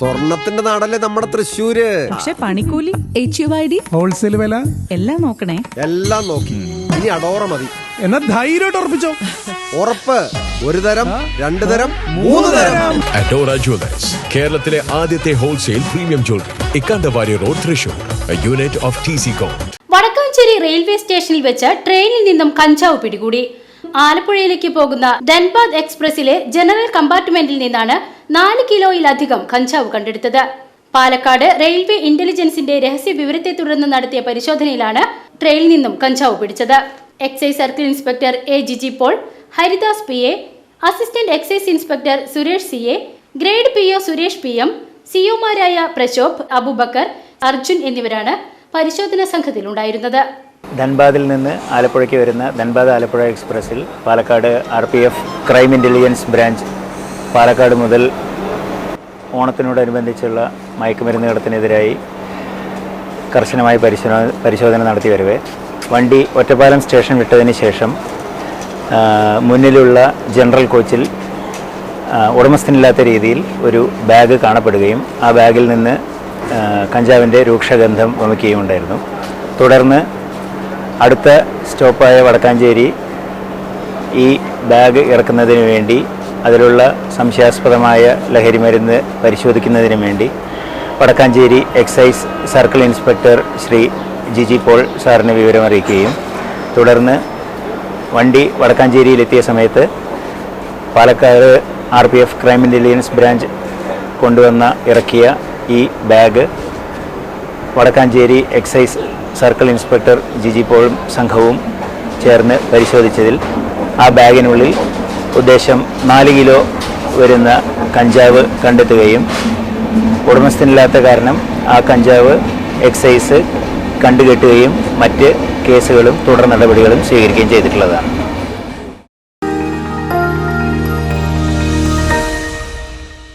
സ്വർണത്തിന്റെ നാടല്ലേ നമ്മുടെ തൃശ്ശൂര്? പക്ഷെ പണിക്കൂലി H U I D wholesale വില? എല്ലാം നോക്കണേ. എല്ലാം നോക്കി. ഇനി അടോറ മതി. എന്നാ ധൈര്യമായിട്ട് ഉറപ്പിച്ചോ? ഉറപ്പ്. ഒരു തരം രണ്ടു തരം മൂന്ന് തരം. അഡോറ ജ്വല്ലേഴ്സ് കേരളത്തിലെ ആദ്യത്തെ wholesale premium jewellery Ikkandavari road Thrissur unit of T C com Vadakkanchery railway സ്റ്റേഷനിൽ വെച്ച് ട്രെയിനിൽ നിന്നും കഞ്ചാവ് പിടികൂടി. ആലപ്പുഴയിലേക്ക് പോകുന്ന ധൻബാദ് എക്സ്പ്രസിലെ ജനറൽ കമ്പാർട്ട്മെന്റിൽ നിന്നാണ് നാല് കിലോയിലധികം കഞ്ചാവ് കണ്ടെടുത്തത്. പാലക്കാട് റെയിൽവേ ഇന്റലിജൻസിന്റെ രഹസ്യ വിവരത്തെ തുടർന്ന് നടത്തിയ പരിശോധനയിലാണ് ട്രെയിനിൽ നിന്നും കഞ്ചാവ് പിടിച്ചത്. Excise circle inspector A Jiji Paul Haridas P. A. Assistant excise inspector Suresh C. A. Grade P. O. Suresh P. M. സിഒമാരായ Prashobh Abubakar Arjun എന്നിവരാണ് പരിശോധനാ സംഘത്തിലുണ്ടായിരുന്നത് ധൻബാദിൽ നിന്ന് ആലപ്പുഴയ്ക്ക് വരുന്ന Dhanbad Alappuzha എക്സ്പ്രസ്സിൽ Palakkad R P F crime intelligence branch Palakkad മുതൽ ഓണത്തിനോടനുബന്ധിച്ചുള്ള മയക്കുമരുന്ന് കടത്തിനെതിരായി കർശനമായി പരിശോധന പരിശോധന നടത്തി വരവേ. വണ്ടി ഒറ്റപ്പാലം സ്റ്റേഷൻ വിട്ടതിന് ശേഷം മുന്നിലുള്ള ജനറൽ കോച്ചിൽ ഉടമസ്ഥനില്ലാത്ത രീതിയിൽ ഒരു ബാഗ് കാണപ്പെടുകയും ആ ബാഗിൽ നിന്ന് കഞ്ചാവിന്റെ രൂക്ഷഗന്ധം വമിക്കുകയും ഉണ്ടായിരുന്നു. തുടർന്ന് അടുത്ത സ്റ്റോപ്പായ വടക്കാഞ്ചേരി ഈ ബാഗ് ഇറക്കുന്നതിന് വേണ്ടി അതിലുള്ള സംശയാസ്പദമായ ലഹരിമരുന്ന് പരിശോധിക്കുന്നതിന് വേണ്ടി Vadakkanchery excise circle inspector Shri Jiji Paul സാറിന് വിവരം അറിയിക്കുകയും തുടർന്ന് വണ്ടി വടക്കാഞ്ചേരിയിലെത്തിയ സമയത്ത് Palakkad R P F crime intelligence branch കൊണ്ടുവന്ന ഇറക്കിയ ഈ bag Vadakkanchery excise circle inspector Jiji പോളും സംഘവും ചേർന്ന് പരിശോധിച്ചതിൽ ആ ബാഗിനുള്ളിൽ ഉദ്ദേശം നാല് കിലോ വരുന്ന കഞ്ചാവ് കണ്ടെത്തുകയും ഉടമസ്ഥനില്ലാത്ത കാരണം ആ കഞ്ചാവ് എക്സൈസ് കണ്ടുകെട്ടുകയും മറ്റ് കേസുകളും തുടർ നടപടികളും സ്വീകരിക്കുകയും ചെയ്തിട്ടുള്ളതാണ്.